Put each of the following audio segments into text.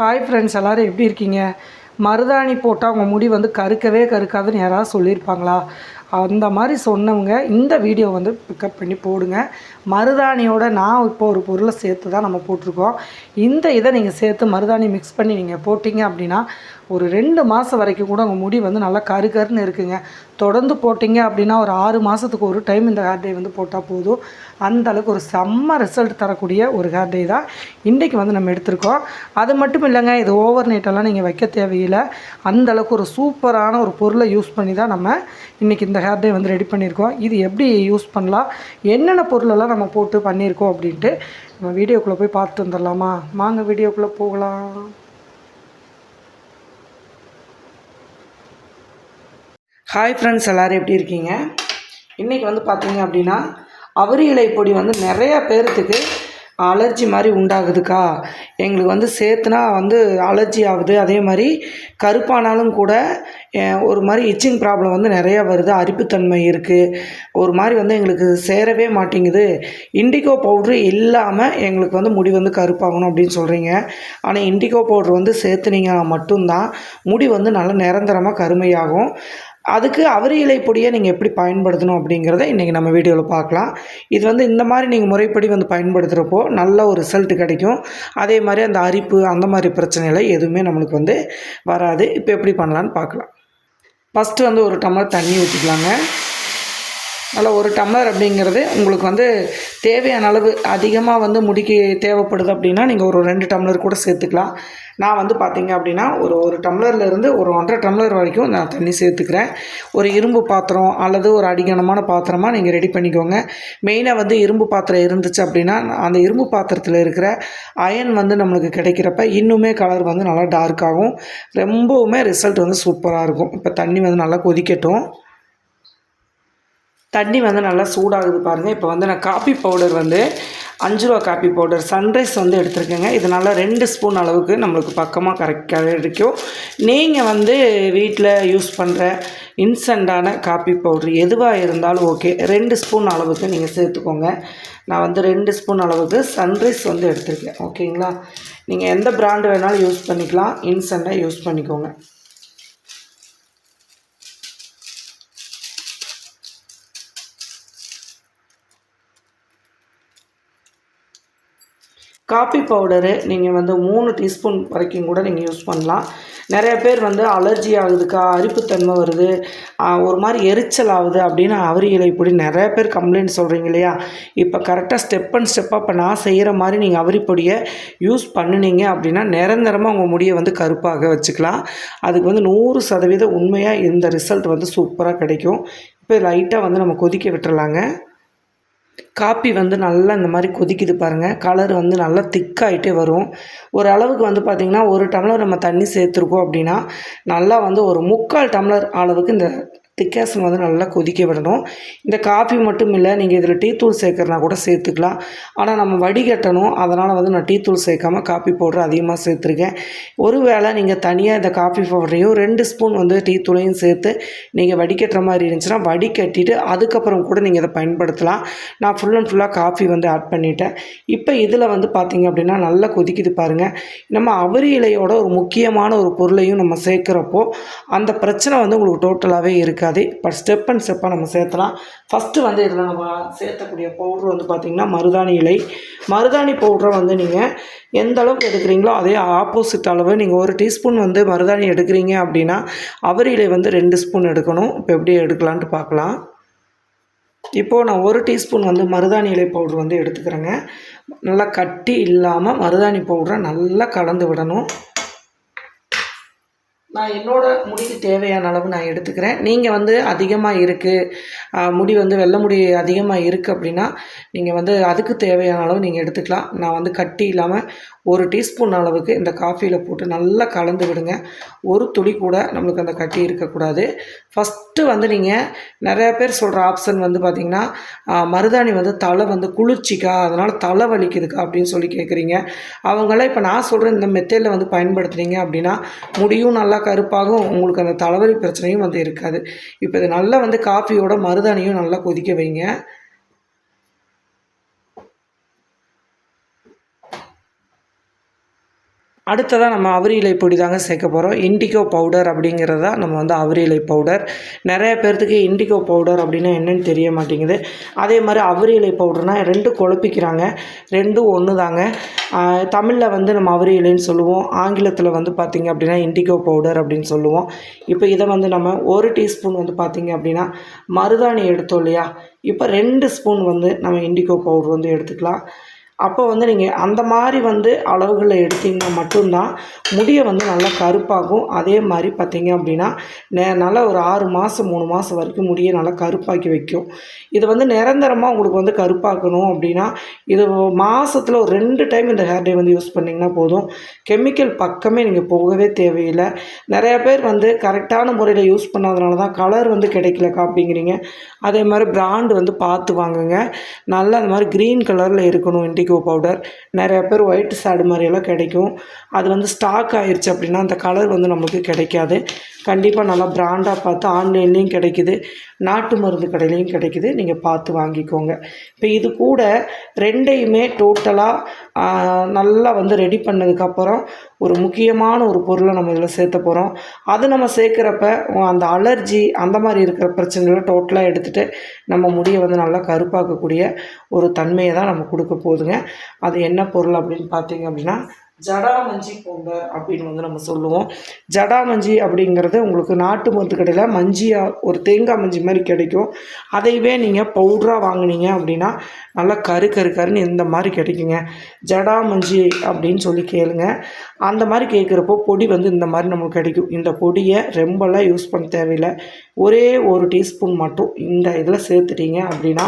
Hi friends எல்லோரும் எப்படி இருக்கீங்க? மருதாணி போட்டால் உங்கள் முடி வந்து கருக்கவே கருக்காதுன்னு யாராவது சொல்லியிருப்பாங்களா? அந்த மாதிரி சொன்னவங்க இந்த வீடியோ வந்து பிக்கப் பண்ணி போடுங்க. மருதாணியோட நான் இப்போ ஒரு பொருளை சேர்த்து தான் நம்ம போட்டிருக்கோம். இந்த இதை நீங்கள் சேர்த்து மருதாணி மிக்ஸ் பண்ணி நீங்கள் போட்டிங்க அப்படின்னா ஒரு ரெண்டு மாதம் வரைக்கும் கூட உங்கள் முடி வந்து நல்லா கரு கருன்னு இருக்குங்க. தொடர்ந்து போட்டிங்க அப்படின்னா ஒரு ஆறு மாதத்துக்கு ஒரு டைம் இந்த ஹேர் டே வந்து போட்டால் போதும். அந்த அளவுக்கு ஒரு செம்ம ரிசல்ட் தரக்கூடிய ஒரு ஹேர் டே தான் இன்றைக்கி வந்து நம்ம எடுத்திருக்கோம். அது மட்டும் இல்லைங்க இது ஓவர் நைட்டெல்லாம் நீங்கள் வைக்க தேவையில்லை. அந்த அளவுக்கு ஒரு சூப்பரான ஒரு பொருளை யூஸ் பண்ணி தான் நம்ம இன்றைக்கி இந்த ஹேர் டே வந்து ரெடி பண்ணியிருக்கோம். இது எப்படி யூஸ் பண்ணலாம் என்னென்ன பொருளெல்லாம் நம்ம போட்டு பண்ணியிருக்கோம் அப்படின்ட்டு நம்ம வீடியோக்குள்ளே போய் பார்த்து வந்துடலாமா? வாங்க வீடியோக்குள்ளே போகலாம். ஹாய் ஃப்ரெண்ட்ஸ் எல்லோரும் எப்படி இருக்கீங்க? இன்றைக்கி வந்து பார்த்தீங்க அப்படின்னா அவரி இலை பொடி வந்து நிறையா பேர்த்துக்கு அலர்ஜி மாதிரி உண்டாகுதுக்கா. எங்களுக்கு வந்து சேர்த்துனா வந்து அலர்ஜி ஆகுது. அதே மாதிரி கருப்பானாலும் கூட ஒரு மாதிரி இச்சிங் ப்ராப்ளம் வந்து நிறையா வருது. அரிப்புத்தன்மை இருக்குது ஒரு மாதிரி வந்து எங்களுக்கு சேரவே மாட்டேங்குது. இண்டிகோ பவுட்ரு இல்லாமல் எங்களுக்கு வந்து முடி வந்து கருப்பாகணும் அப்படின்னு சொல்கிறீங்க ஆனால் இண்டிகோ பவுட்ரு வந்து சேர்த்துனீங்கன்னா மட்டும்தான் முடி வந்து நல்லா நிரந்தரமாக கருமையாகும். அதுக்கு அவரி இலை பொடியை நீங்கள் எப்படி பயன்படுத்தணும் அப்படிங்கிறத இன்றைக்கி நம்ம வீடியோவில் பார்க்கலாம். இது வந்து இந்த மாதிரி நீங்கள் முறைப்படி வந்து பயன்படுத்துகிறப்போ நல்ல ஒரு ரிசல்ட் கிடைக்கும். அதே மாதிரி அந்த அரிப்பு அந்த மாதிரி பிரச்சனைகளை எதுவுமே நம்மளுக்கு வந்து வராது. இப்போ எப்படி பண்ணலான்னு பார்க்கலாம். ஃபஸ்ட்டு வந்து ஒரு டம்ளர் தண்ணி ஊற்றிக்கலாங்க அதில் ஒரு டம்ளர் அப்படிங்கிறது உங்களுக்கு வந்து தேவையான அளவு அதிகமாக வந்து முடிக்கு தேவைப்படுது அப்படின்னா நீங்கள் ஒரு ரெண்டு டம்ளர் கூட சேர்த்துக்கலாம். நான் வந்து பார்த்தீங்க அப்படின்னா ஒரு ஒரு டம்ளர்லேருந்து ஒரு ஒன்றரை டம்ளர் வரைக்கும் நான் தண்ணி சேர்த்துக்கிறேன். ஒரு இரும்பு பாத்திரம் அல்லது ஒரு அடிகனமான பாத்திரமாக நீங்கள் ரெடி பண்ணிக்கோங்க. மெயினாக வந்து இரும்பு பாத்திரம் இருந்துச்சு அப்படின்னா அந்த இரும்பு பாத்திரத்தில் இருக்கிற அயன் வந்து நம்மளுக்கு கிடைக்கிறப்ப இன்னுமே கலர் வந்து நல்லா டார்க் ஆகும். ரொம்பவுமே ரிசல்ட் வந்து சூப்பராக இருக்கும். இப்போ தண்ணி வந்து நல்லா கொதிக்கட்டும். தண்ணி வந்து நல்லா சூடாகுது பாருங்கள் இப்போ வந்து நான் காப்பி பவுடர் வந்து அஞ்சு ரூபா காப்பி பவுடர் சன்ரைஸ் வந்து எடுத்துருக்கேங்க. இதனால் ரெண்டு ஸ்பூன் அளவுக்கு நம்மளுக்கு பக்கமாக கரெக்டாக கிடைக்கும். நீங்கள் வந்து வீட்டில் யூஸ் பண்ணுற இன்ஸ்டண்ட்டான காப்பி பவுடர் எதுவாக இருந்தாலும் ஓகே ரெண்டு ஸ்பூன் அளவுக்கு நீங்கள் சேர்த்துக்கோங்க. நான் வந்து ரெண்டு ஸ்பூன் அளவுக்கு சன்ரைஸ் வந்து எடுத்திருக்கேன். ஓகேங்களா நீங்கள் எந்த பிராண்டு வேணாலும் யூஸ் பண்ணிக்கலாம். இன்ஸ்டண்ட்டாக யூஸ் பண்ணிக்கோங்க. காஃபி பவுடரு நீங்கள் வந்து மூணு டீஸ்பூன் வரைக்கும் கூட நீங்கள் யூஸ் பண்ணலாம். நிறைய பேர் வந்து அலர்ஜி ஆகுதுக்கா அரிப்புத்தன்மை வருது ஒரு மாதிரி எரிச்சல் ஆகுது அப்படின்னு அவரி இலை பொடி நிறைய பேர் கம்ப்ளைண்ட் சொல்கிறீங்க இல்லையா? இப்போ கரெக்டாக ஸ்டெப் அண்ட் ஸ்டெப்பாக இப்போ நான் செய்கிற மாதிரி நீங்கள் அவரி பொடியை யூஸ் பண்ணினீங்க அப்படின்னா நிரந்தரமாக உங்கள் முடியை வந்து கருப்பாக வச்சுக்கலாம். அதுக்கு வந்து நூறு சதவீதம் உண்மையாக இந்த ரிசல்ட் வந்து சூப்பராக கிடைக்கும். இப்போ லைட்டாக வந்து நம்ம கொதிக்க விட்டுறலாங்க. காப்பி வந்து நல்லா இந்த மாதிரி கொதிக்குது பாருங்கள் கலர் வந்து நல்லா திக்காயிட்டே வரும். ஒரு அளவுக்கு வந்து பார்த்திங்கன்னா ஒரு டம்ளர் நம்ம தண்ணி சேர்த்துருக்கோம் அப்படின்னா நல்லா வந்து ஒரு முக்கால் டம்ளர் அளவுக்கு இந்த திக்காசம் வந்து நல்லா கொதிக்க விடணும். இந்த காஃபி மட்டும் இல்லை நீங்கள் இதில் டீ தூள் சேர்க்குறனா கூட சேர்த்துக்கலாம். ஆனால் நம்ம வடிகட்டணும். அதனால் வந்து நான் டீ தூள் சேர்க்காம காஃபி பவுடர் அதிகமாக சேர்த்துருக்கேன். ஒருவேளை நீங்கள் தனியாக இந்த காஃபி பவுடரையும் ரெண்டு ஸ்பூன் வந்து டீ தூளையும் சேர்த்து நீங்கள் வடிகட்டுற மாதிரி இருந்துச்சுன்னா வடிகட்டிட்டு அதுக்கப்புறம் கூட நீங்கள் இதை பயன்படுத்தலாம். நான் ஃபுல் அண்ட் ஃபுல்லாக காஃபி வந்து ஆட் பண்ணிட்டேன். இப்போ இதில் வந்து பார்த்தீங்க அப்படின்னா நல்லா கொதிக்குது பாருங்கள் நம்ம அவரி இலையோட ஒரு முக்கியமான ஒரு பொருளையும் நம்ம சேர்க்குறப்போ அந்த பிரச்சனை வந்து உங்களுக்கு டோட்டலாகவே இருக்காது. இப்போ ஸ்டெப் அண்ட் ஸ்டெப்பாக நம்ம சேர்த்தலாம். ஃபஸ்ட்டு வந்து இதில் நம்ம சேர்த்தக்கூடிய பவுட்ரு வந்து பார்த்திங்கன்னா மருதாணி இலை. மருதாணி பவுட்ரை வந்து நீங்கள் எந்த அளவுக்கு எடுக்கிறீங்களோ அதே ஆப்போசிட் அளவு நீங்கள் ஒரு டீஸ்பூன் வந்து மருதாணி எடுக்கிறீங்க அப்படின்னா அவரி இலை வந்து ரெண்டு ஸ்பூன் எடுக்கணும். இப்போ எப்படி எடுக்கலான்ட்டு பார்க்கலாம் இப்போது நான் ஒரு டீஸ்பூன் வந்து மருதாணி இலை பவுட்ரு வந்து எடுத்துக்கிறேங்க. நல்லா கட்டி இல்லாமல் மருதாணி பவுடரை நல்லா கலந்து விடணும். நான் என்னோட முடிக்கு தேவையான அளவு நான் எடுத்துக்கிறேன். நீங்கள் வந்து அதிகமாக இருக்குது முடி வந்து வெள்ளை முடி அதிகமாக இருக்குது அப்படின்னா நீங்கள் வந்து அதுக்கு தேவையான அளவு நீங்கள் எடுத்துக்கலாம். நான் வந்து கட்டி இல்லாமல் ஒரு டீஸ்பூன் அளவுக்கு இந்த காஃபியில் போட்டு நல்லா கலந்து விடுங்க. ஒரு துளி கூட நம்மளுக்கு அந்த கட்டி இருக்கக்கூடாது. ஃபஸ்ட்டு வந்து நீங்கள் நிறையா பேர் சொல்கிற ஆப்ஷன் வந்து பார்த்திங்கன்னா மருதாணி வந்து தலை வந்து குளிர்ச்சிக்கா அதனால் தலை வலிக்குதுக்கா அப்படின்னு சொல்லி கேட்குறீங்க அவங்களாம் இப்போ நான் சொல்கிற இந்த மெத்தேடில் வந்து பயன்படுத்துனீங்க அப்படின்னா முடியும் நல்லா கருப்பாகும் உங்களுக்கு அந்த தலைவலி பிரச்சனையும் வந்து இருக்காது. இப்போ இது நல்லா வந்து காஃபியோட மருதாணியும் நல்லா கொதிக்க வைங்க. அடுத்ததாக நம்ம அவரி இலை பொடி தாங்க சேர்க்க போகிறோம் இண்டிகோ பவுடர் அப்படிங்கிறது தான் நம்ம வந்து அவரி இலை பவுடர் நிறைய பேர்த்துக்கு இண்டிகோ பவுடர் அப்படின்னா என்னன்னு தெரிய மாட்டேங்குது. அதே மாதிரி அவரி இலை பவுடர்னால் ரெண்டு குழப்பிக்கிறாங்க. ரெண்டும் ஒன்று தாங்க தமிழில் வந்து நம்ம அவரி இலைன்னு சொல்லுவோம். ஆங்கிலத்தில் வந்து பார்த்திங்க அப்படின்னா இண்டிகோ பவுடர் அப்படின்னு சொல்லுவோம். இப்போ இதை வந்து நம்ம ஒரு டீஸ்பூன் வந்து பார்த்திங்க அப்படின்னா மருதாணி எடுத்தோம் இல்லையா? இப்போ ரெண்டு ஸ்பூன் வந்து நம்ம இண்டிகோ பவுடர் வந்து எடுத்துக்கலாம். அப்போ வந்து நீங்கள் அந்த மாதிரி வந்து அளவுகளை எடுத்திங்கன்னா மட்டும்தான் முடியை வந்து நல்லா கருப்பாகும். அதே மாதிரி பார்த்தீங்க அப்படின்னா நே நல்லா ஒரு ஆறு மாதம் மூணு மாதம் வரைக்கும் முடியை நல்லா கருப்பாக்கி வைக்கும். இது வந்து நிரந்தரமாக உங்களுக்கு வந்து கருப்பாக்கணும் அப்படின்னா இது மாதத்தில் ஒரு ரெண்டு டைம் இந்த ஹேர் டே வந்து யூஸ் பண்ணிங்கன்னா போதும். கெமிக்கல் பக்கமே நீங்கள் போகவே தேவையில்லை. நிறைய பேர் வந்து கரெக்டான முறையில் யூஸ் பண்ணாதனால தான் கலர் வந்து கிடைக்கலக்கா அப்படிங்கிறீங்க. அதே மாதிரி பிராண்டு வந்து பார்த்து வாங்குங்க. நல்லா அந்த மாதிரி க்ரீன் கலரில் இருக்கணும் இண்டிகோ பவுடர் நிறையா பேர் ஒயிட் சாடு மாதிரியெல்லாம் கிடைக்கும். அது வந்து ஸ்டாக் ஆயிடுச்சு அப்படின்னா அந்த கலர் வந்து நமக்கு கிடைக்காது. கண்டிப்பாக நல்லா பிராண்டாக பார்த்து ஆன்லைன்லேயும் கிடைக்குது. நாட்டு மருந்து கடையிலையும் கிடைக்குது. நீங்கள் பார்த்து வாங்கிக்கோங்க. இப்போ இது கூட ரெண்டையுமே டோட்டலாக நல்லா வந்து ரெடி பண்ணதுக்கப்புறம் ஒரு முக்கியமான ஒரு பொருளை நம்ம இதில் சேர்த்த போகிறோம். அது நம்ம சேர்க்குறப்ப அந்த அலர்ஜி அந்த மாதிரி இருக்கிற பிரச்சனைகளை டோட்டலாக எடுத்துகிட்டு நம்ம முடியை வந்து நல்லா கருப்பாக்கக்கூடிய ஒரு தன்மையை தான் நம்ம கொடுக்க போகுதுங்க. அது என்ன பொருள் அப்படின்னு பார்த்தீங்க அப்படின்னா ஜடாமஞ்சி பவுடர் அப்படின்னு வந்து நம்ம சொல்லுவோம். ஜடாமஞ்சி அப்படிங்கிறது உங்களுக்கு நாட்டு மருந்து கடையில் மஞ்சியாக ஒரு தேங்காய் மஞ்சி மாதிரி கிடைக்கும். அதையவே நீங்கள் பவுட்ராக வாங்கினீங்க அப்படின்னா நல்லா கரு கரு கருன்னு இந்த மாதிரி கிடைக்குங்க. ஜடாமஞ்சி அப்படின்னு சொல்லி கேளுங்க. அந்த மாதிரி கேட்குறப்போ பொடி வந்து இந்த மாதிரி நம்மளுக்கு கிடைக்கும். இந்த பொடியை ரொம்பலாம் யூஸ் பண்ண தேவையில்லை. ஒரே ஒரு டீஸ்பூன் மட்டும் இந்த இதில் சேர்த்துட்டீங்க அப்படின்னா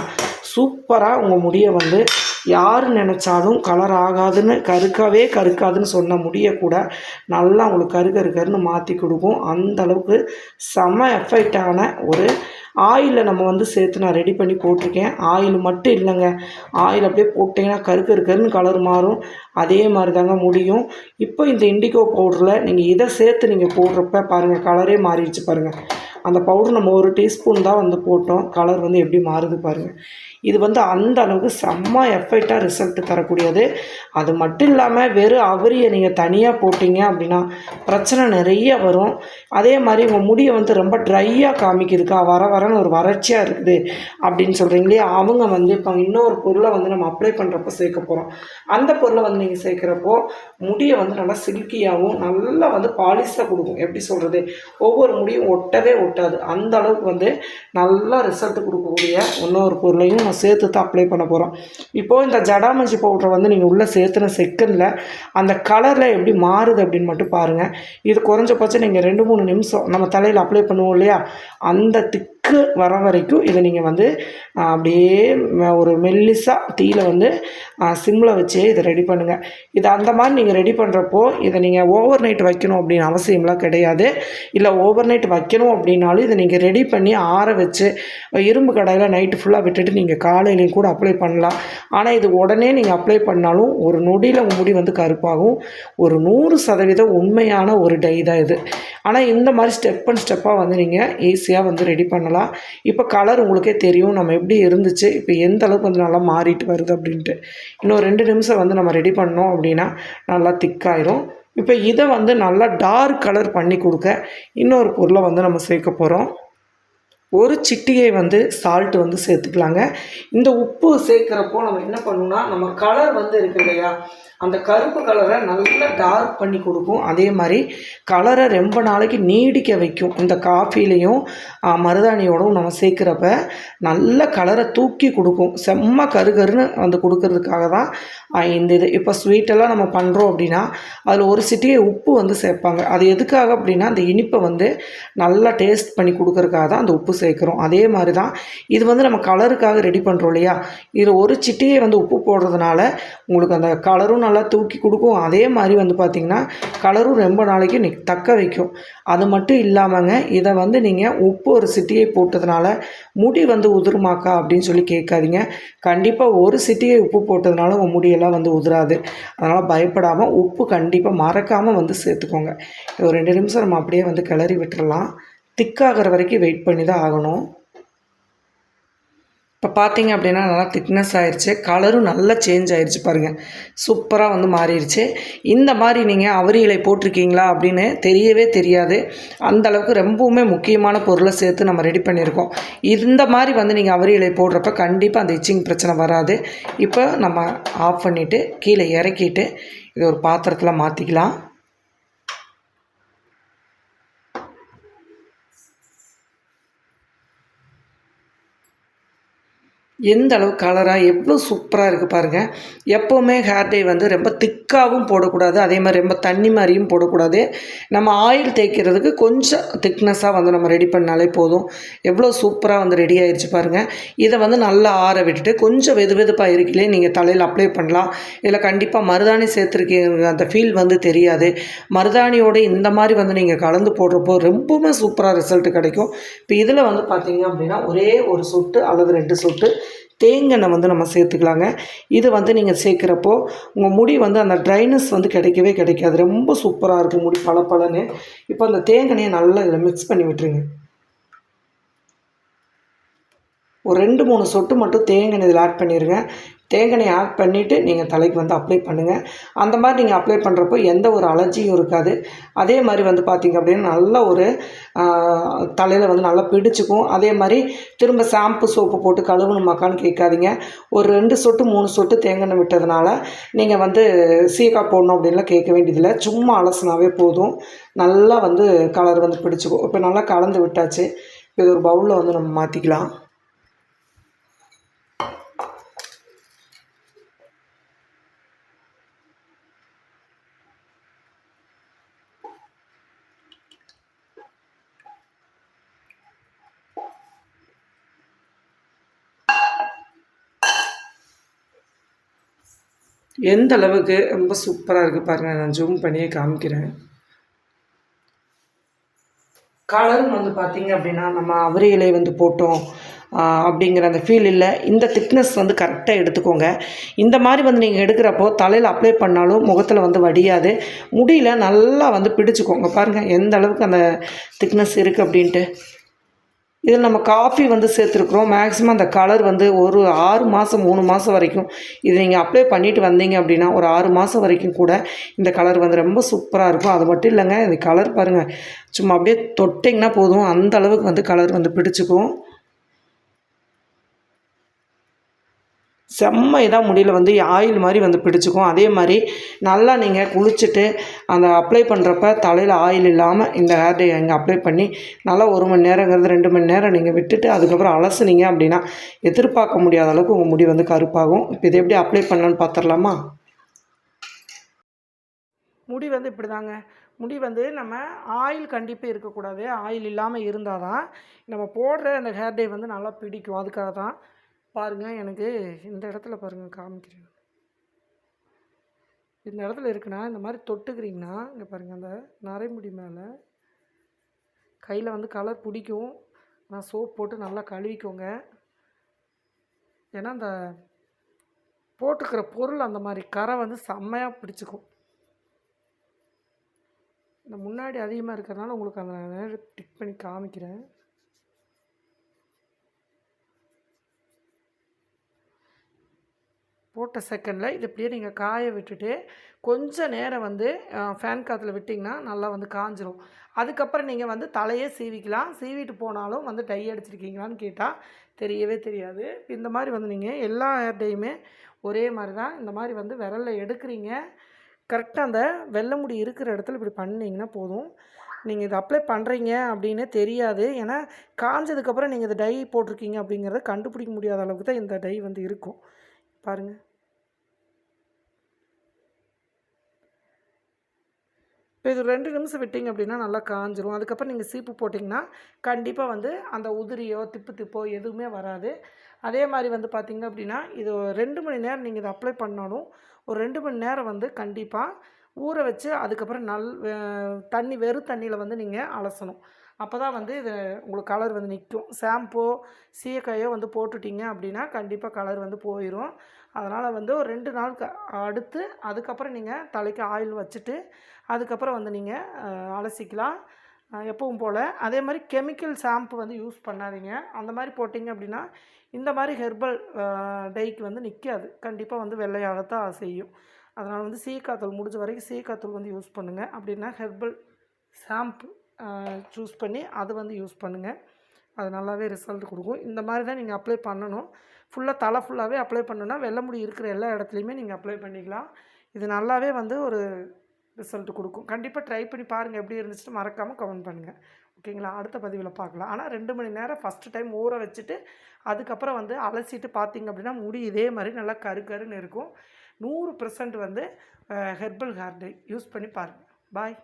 சூப்பராக உங்கள் முடியை வந்து யார் நினச்சாலும் கலர் ஆகாதுன்னு கருக்காவே கருக்காதுன்னு சொன்ன முடியக்கூட கூட நல்லா உங்களுக்கு கரு மாற்றி கொடுக்கும். அந்தளவுக்கு செம எஃபெக்டான ஒரு ஆயிலில் நம்ம வந்து சேர்த்து நான் ரெடி பண்ணி போட்டிருக்கேன். ஆயில் மட்டும் இல்லைங்க. ஆயில் அப்படியே போட்டிங்கன்னா கருக்கு கருன்னு கலர் மாறும். அதே மாதிரி தாங்க முடியும். இப்போ இந்த இண்டிகோ பவுடரில் நீங்கள் இதை சேர்த்து நீங்கள் போடுறப்ப பாருங்கள் கலரே மாறிடுச்சு பாருங்கள் அந்த பவுடர் நம்ம ஒரு டீஸ்பூன் தான் வந்து போட்டோம். கலர் வந்து எப்படி மாறுது பாருங்கள் இது வந்து அந்த அளவுக்கு செம்ம எஃபெக்டாக ரிசல்ட் தரக்கூடியது. அது மட்டும் இல்லாமல் வெறும் அவரியை நீங்கள் தனியாக போட்டிங்க அப்படின்னா பிரச்சனை நிறைய வரும். அதே மாதிரி உங்கள் முடியை வந்து ரொம்ப ட்ரையாக காமிக்குதுக்கா வர வரன்னு ஒரு வறட்சியாக இருக்குது அப்படின்னு சொல்கிறீங்களே அவங்க வந்து இப்போ இன்னொரு பொருளை வந்து நம்ம அப்ளை பண்ணுறப்போ சேர்க்க போகிறோம் அந்த பொருளை வந்து நீங்கள் சேர்க்குறப்போ முடியை வந்து நல்லா சில்கியாகவும் நல்லா வந்து பாலிஷாக கொடுக்கும். எப்படி சொல்கிறது ஒவ்வொரு முடியும் ஒட்டவே ஒட்டாது. அந்த அளவுக்கு வந்து நல்லா ரிசல்ட் கொடுக்கக்கூடிய இன்னொரு பொருளையும் நம்ம சேர்த்து தான் அப்ளை பண்ண போகிறோம் இப்போது இந்த ஜடாமஞ்சி பவுட்ரை வந்து நீங்கள் உள்ளே சேர்த்துன செகண்டில் அந்த கலரில் எப்படி மாறுது அப்படின்னு மட்டும் பாருங்கள் இது குறைஞ்சபட்சம் நீங்கள் ரெண்டு மூணு நிமிஷம் நம்ம தலையில் அப்ளை பண்ணுவோம் இல்லையா? அந்த திக் திக்கு வர வரைக்கும் இதை நீங்கள் வந்து அப்படியே ஒரு மெல்லிசாக தீயில் வந்து சிம்மில் வச்சே இதை ரெடி பண்ணுங்கள் இதை அந்த மாதிரி நீங்கள் ரெடி பண்ணுறப்போ இதை நீங்கள் ஓவர் நைட் வைக்கணும் அப்படின்னு அவசியம்லாம் கிடையாது. இல்லை ஓவர் நைட் வைக்கணும் அப்படின்னாலும் இதை நீங்கள் ரெடி பண்ணி ஆற வச்சு இரும்பு கடையில் நைட்டு ஃபுல்லாக விட்டுட்டு நீங்கள் காலையிலையும் கூட அப்ளை பண்ணலாம். ஆனால் இது உடனே நீங்கள் அப்ளை பண்ணாலும் ஒரு நொடியில் முடி வந்து கருப்பாகும். ஒரு நூறு சதவீதம் உண்மையான ஒரு டை தான் இது. ஆனால் இந்த மாதிரி ஸ்டெப் அண்ட் ஸ்டெப்பாக வந்து நீங்கள் ஈஸியாக வந்து ரெடி பண்ணலாம். பண்ணலாம். இப்போ கலர் உங்களுக்கே தெரியும். நம்ம எப்படி இருந்துச்சு? இப்போ எந்த அளவுக்கு வந்து நல்லா மாறிட்டு வருது அப்படின்ட்டு. இன்னும் ரெண்டு நிமிஷம் வந்து நம்ம ரெடி பண்ணோம் அப்படின்னா நல்லா திக்காயிரும் இப்போ இதை வந்து நல்லா டார்க் கலர் பண்ணி கொடுக்க இன்னொரு பொருளை வந்து நம்ம சேர்க்க போகிறோம் ஒரு சிட்டிகை வந்து சால்ட் வந்து சேர்த்துக்கலாங்க. இந்த உப்பு சேர்க்குறப்போ நம்ம என்ன பண்ணணும்னா நம்ம கலர் வந்து இருக்கு இல்லையா? அந்த கருப்பு கலரை நல்லா டார்க் பண்ணி கொடுக்கும். அதே மாதிரி கலரை ரொம்ப நாளைக்கு நீடிக்க வைக்கும். இந்த காஃபிலையும் மருதாணியோடும் நம்ம சேர்க்குறப்ப நல்ல கலரை தூக்கி கொடுக்கும். செம்ம கருகருன்னு வந்து கொடுக்கறதுக்காக தான் இந்த இது. இப்போ ஸ்வீட்டெல்லாம் நம்ம பண்ணுறோம் அப்படின்னா அதில் ஒரு சிட்டியை உப்பு வந்து சேர்ப்பாங்க. அது எதுக்காக அப்படின்னா அந்த இனிப்பை வந்து நல்லா டேஸ்ட் பண்ணி கொடுக்கறதுக்காக தான் அந்த உப்பு சேர்க்குறோம். அதே மாதிரி தான் இது வந்து நம்ம கலருக்காக ரெடி பண்ணுறோம் இல்லையா? இதில் ஒரு சிட்டியை வந்து உப்பு போடுறதுனால உங்களுக்கு அந்த கலரும் நல்லா தூக்கி கொடுக்கும். அதே மாதிரி வந்து பார்த்திங்கன்னா கலரும் ரொம்ப நாளைக்கு நி தக்க வைக்கும். அது மட்டும் இல்லாமங்க இதை வந்து நீங்கள் உப்பு ஒரு சிட்டியை போட்டதுனால முடி வந்து உதிருமாக்கா அப்படின்னு சொல்லி கேட்காதீங்க. கண்டிப்பாக ஒரு சிட்டியை உப்பு போட்டதுனால உங்கள் முடியெல்லாம் வந்து உதிராது. அதனால் பயப்படாமல் உப்பு கண்டிப்பாக மறக்காமல் வந்து சேர்த்துக்கோங்க. ஒரு ரெண்டு நிமிஷம் நம்ம அப்படியே வந்து கிளறி விட்டுறலாம். திக்காகிற வரைக்கும் வெயிட் பண்ணி தான் ஆகணும். இப்போ பார்த்தீங்க அப்படின்னா நல்லா திக்னஸ் ஆயிடுச்சு கலரும் நல்லா சேஞ்ச் ஆயிடுச்சு பாருங்கள் சூப்பராக வந்து மாறிடுச்சு இந்த மாதிரி நீங்கள் அவரி இலை போட்டிருக்கீங்களா அப்படின்னு தெரியவே தெரியாது. அந்த அளவுக்கு ரொம்பவுமே முக்கியமான பொருளை சேர்த்து நம்ம ரெடி பண்ணியிருக்கோம். இந்த மாதிரி வந்து நீங்கள் அவரி இலை போடுறப்ப கண்டிப்பாக அந்த இச்சிங் பிரச்சனை வராது. இப்போ நம்ம ஆஃப் பண்ணிவிட்டு கீழே இறக்கிட்டு இது ஒரு பாத்திரத்தில் மாற்றிக்கலாம் எந்த அளவு கலராக எவ்வளோ சூப்பராக இருக்குது பாருங்கள் எப்போவுமே ஹேர் டை வந்து ரொம்ப திக்காகவும் போடக்கூடாது. அதே மாதிரி ரொம்ப தண்ணி மாதிரியும் போடக்கூடாது. நம்ம ஆயில் தேய்க்கிறதுக்கு கொஞ்சம் திக்னஸாக வந்து நம்ம ரெடி பண்ணாலே போதும். எவ்வளோ சூப்பராக வந்து ரெடி ஆயிடுச்சு பாருங்கள் இதை வந்து நல்லா ஆற விட்டுட்டு கொஞ்சம் வெது வெதுப்பாக இருக்கலே நீங்கள் தலையில் அப்ளை பண்ணலாம். இதில் கண்டிப்பாக மருதாணி சேர்த்துருக்கீங்க அந்த ஃபீல் வந்து தெரியாது. மருதாணியோடு இந்த மாதிரி வந்து நீங்கள் கலந்து போடுறப்போ ரொம்பவுமே சூப்பராக ரிசல்ட் கிடைக்கும். இப்போ இதில் வந்து பார்த்தீங்க அப்படின்னா ஒரே ஒரு சொட்டு அல்லது ரெண்டு சொட்டு தேங்காய் வந்து நம்ம சேர்த்துக்கலாங்க. இது வந்து நீங்கள் சேர்க்குறப்போ உங்கள் முடி வந்து அந்த ட்ரைனஸ் வந்து கிடைக்கவே கிடைக்காது. ரொம்ப சூப்பராக இருக்கும் முடி பளபளன்னு இப்போ அந்த தேங்கெண்ணையை நல்லா இதில் மிக்ஸ் பண்ணி விட்டுருங்க. ஒரு ரெண்டு மூணு சொட்டு மட்டும் தேங்காய் இதில் ஆட் பண்ணிடுங்க தேங்காய் ஆட் பண்ணிவிட்டு நீங்கள் தலைக்கு வந்து அப்ளை பண்ணுங்கள் அந்த மாதிரி நீங்கள் அப்ளை பண்ணுறப்போ எந்த ஒரு அலர்ஜியும் இருக்காது. அதே மாதிரி வந்து பார்த்திங்க அப்படின்னா நல்ல ஒரு தலையில் வந்து நல்லா பிடிச்சிக்கும். அதே மாதிரி திரும்ப ஷாம்பு சோப்பு போட்டு கழுவணுமாக்கான்னு கேட்காதீங்க. ஒரு ரெண்டு சொட்டு மூணு சொட்டு தேங்காய் விட்டதுனால நீங்கள் வந்து சீக்கா போடணும் அப்படின்லாம் கேட்க வேண்டியதில்லை. சும்மா அலசினாவே போதும். நல்லா வந்து கலர் வந்து பிடிச்சிக்கும். இப்போ நல்லா கலந்து விட்டாச்சு. இப்போ இது ஒரு பவுலில் வந்து நம்ம மாற்றிக்கலாம் எந்த அளவுக்கு ரொம்ப சூப்பராக இருக்குது பாருங்கள் நான் ஜூம் பண்ணியே காமிக்கிறேன். கலரும் வந்து பார்த்திங்க அப்படின்னா நம்ம அவரி இலை வந்து போட்டோம் அப்படிங்கிற அந்த ஃபீல் இல்லை. இந்த திக்னஸ் வந்து கரெக்டாக எடுத்துக்கோங்க. இந்த மாதிரி வந்து நீங்கள் எடுக்கிறப்போ தலையில் அப்ளை பண்ணாலும் முகத்தில் வந்து வடியாது. முடியில் நல்லா வந்து பிடிச்சிக்கோங்க பாருங்கள் எந்த அளவுக்கு அந்த திக்னஸ் இருக்குது அப்படின்ட்டு. இதில் நம்ம காஃபி வந்து சேர்த்துருக்குறோம். மேக்ஸிமம் அந்த கலர் வந்து ஒரு ஆறு மாதம் மூணு மாதம் வரைக்கும். இது நீங்கள் அப்ளை பண்ணிவிட்டு வந்தீங்க அப்படின்னா ஒரு ஆறு மாதம் வரைக்கும் கூட இந்த கலர் வந்து ரொம்ப சூப்பராக இருக்கும். அது மட்டும் இல்லைங்க இந்த கலர் பாருங்கள் சும்மா அப்படியே தொட்டிங்கன்னா போதும். அந்த அளவுக்கு வந்து கலர் வந்து பிடிச்சிக்கும். செம்ம இதாக முடியல வந்து ஆயில் மாதிரி வந்து பிடிச்சிக்கும். அதே மாதிரி நல்லா நீங்கள் குளிச்சுட்டு அந்த அப்ளை பண்ணுறப்ப தலையில் ஆயில் இல்லாமல் இந்த ஹேர் டே இங்கே அப்ளை பண்ணி நல்லா ஒரு மணி நேரங்கிறது ரெண்டு மணி நேரம் நீங்கள் விட்டுட்டு அதுக்கப்புறம் அலசுனீங்க அப்படின்னா எதிர்பார்க்க முடியாத அளவுக்கு உங்கள் முடி வந்து கருப்பாகும். இப்போ இதை எப்படி அப்ளை பண்ணலான்னு பார்த்துடலாமா முடி வந்து இப்படி தாங்க முடி வந்து நம்ம ஆயில் கண்டிப்பாக இருக்கக்கூடாது. ஆயில் இல்லாமல் இருந்தால் தான் நம்ம போடுற அந்த ஹேர் டே வந்து நல்லா பிடிக்கும். அதுக்காக தான் பாருங்கள் எனக்கு இந்த இடத்துல பாருங்கள் காமிக்கிறேன். இந்த இடத்துல இருக்குன்னா இந்த மாதிரி தொட்டுக்கிறீங்கன்னா இங்கே பாருங்கள் அந்த நரைமுடி மேலே கையில் வந்து கலர் பிடிக்கும். நான் சோப் போட்டு நல்லா கழுவிக்கோங்க. ஏன்னா அந்த போட்டுக்கிற பொருள் அந்த மாதிரி கரை வந்து செம்மையாக பிடிச்சிக்கும். இந்த முன்னாடி அதிகமாக இருக்கிறதுனால உங்களுக்கு அந்த நேரம் டிக் பண்ணி காமிக்கிறேன். போட்ட செகண்டில் இது இப்படியே நீங்கள் காய விட்டுட்டு கொஞ்சம் நேரம் வந்து ஃபேன் காற்றுல விட்டிங்கன்னா நல்லா வந்து காஞ்சிரும். அதுக்கப்புறம் நீங்கள் வந்து தலையே சீவிக்கலாம். சீவிட்டு போனாலும் வந்து டை அடிச்சிருக்கீங்களான்னு கேட்டால் தெரியவே தெரியாது. இந்த மாதிரி வந்து நீங்கள் எல்லா டையுமே ஒரே மாதிரி தான் இந்த மாதிரி வந்து விரலில் எடுக்கிறீங்க. கரெக்டாக அந்த வெள்ளை முடி இருக்கிற இடத்துல இப்படி பண்ணிங்கன்னா போதும். நீங்கள் இதை அப்ளை பண்ணுறீங்க அப்படின்னு தெரியாது. ஏன்னா காஞ்சதுக்கப்புறம் நீங்கள் இதை டை போட்டிருக்கீங்க அப்படிங்கிறத கண்டுபிடிக்க முடியாத அளவுக்கு தான் இந்த டை வந்து இருக்கும். பாருங்கள் இப்போ இது ரெண்டு நிமிஷம் விட்டிங்க அப்படின்னா நல்லா காஞ்சிரும். அதுக்கப்புறம் நீங்கள் சீப்பு போட்டிங்கன்னா கண்டிப்பாக வந்து அந்த உதிரியோ திப்பு திப்போ எதுவுமே வராது. அதே மாதிரி வந்து பார்த்திங்க அப்படின்னா இது ரெண்டு மணி நேரம் நீங்கள் இதை அப்ளை பண்ணாலும் ஒரு ரெண்டு மணி நேரம் வந்து கண்டிப்பாக ஊற வச்சு அதுக்கப்புறம் நல் தண்ணி வெறும் தண்ணியில் வந்து நீங்கள் அலசணும். அப்போ தான் வந்து இது உங்களுக்கு கலர் வந்து நிற்கும் ஷாம்போ சீயக்காயோ வந்து போட்டுட்டிங்க அப்படின்னா கண்டிப்பாக கலர் வந்து போயிடும் அதனால் வந்து ஒரு ரெண்டு நாள் க அடுத்து அதுக்கப்புறம் நீங்கள் தலைக்கு ஆயில் வச்சுட்டு அதுக்கப்புறம் வந்து நீங்கள் அலசிக்கலாம். எப்பவும் போல். அதே மாதிரி கெமிக்கல் ஷாம்பு வந்து யூஸ் பண்ணாதீங்க. அந்த மாதிரி போட்டிங்க அப்படின்னா இந்த மாதிரி ஹெர்பல் டைக்கு வந்து நிற்காது கண்டிப்பாக வந்து வெள்ளையாகத்தான் செய்யும். அதனால் வந்து சீக்காத்தூள் முடிஞ்ச வரைக்கும் சீக்காத்தூள் வந்து யூஸ் பண்ணுங்கள் அப்படின்னா ஹெர்பல் ஷாம்பு சூஸ் பண்ணி அது வந்து யூஸ் பண்ணுங்கள் அது நல்லாவே ரிசல்ட் கொடுக்கும். இந்த மாதிரி தான் நீங்கள் அப்ளை பண்ணணும். ஃபுல்லாக தலை ஃபுல்லாகவே அப்ளை பண்ணணுன்னா வெள்ளை முடி இருக்கிற எல்லா இடத்துலையுமே நீங்கள் அப்ளை பண்ணிக்கலாம். இது நல்லாவே வந்து ஒரு ரிசல்ட் கொடுக்கும். கண்டிப்பாக ட்ரை பண்ணி பாருங்கள் எப்படி இருந்துச்சுட்டு மறக்காமல் கமெண்ட் பண்ணுங்கள் ஓகேங்களா அடுத்த பதிவில் பார்க்கலாம். ஆனால் ரெண்டு மணி நேரம் ஃபஸ்ட்டு டைம் ஊற வச்சுட்டு அதுக்கப்புறம் வந்து அலசிட்டு பார்த்தீங்க அப்படின்னா முடி இதே மாதிரி நல்லா கரு கருன்னு இருக்கும். நூறு வந்து ஹெர்பல் ஹேர் டை யூஸ் பண்ணி பாருங்கள் பாய்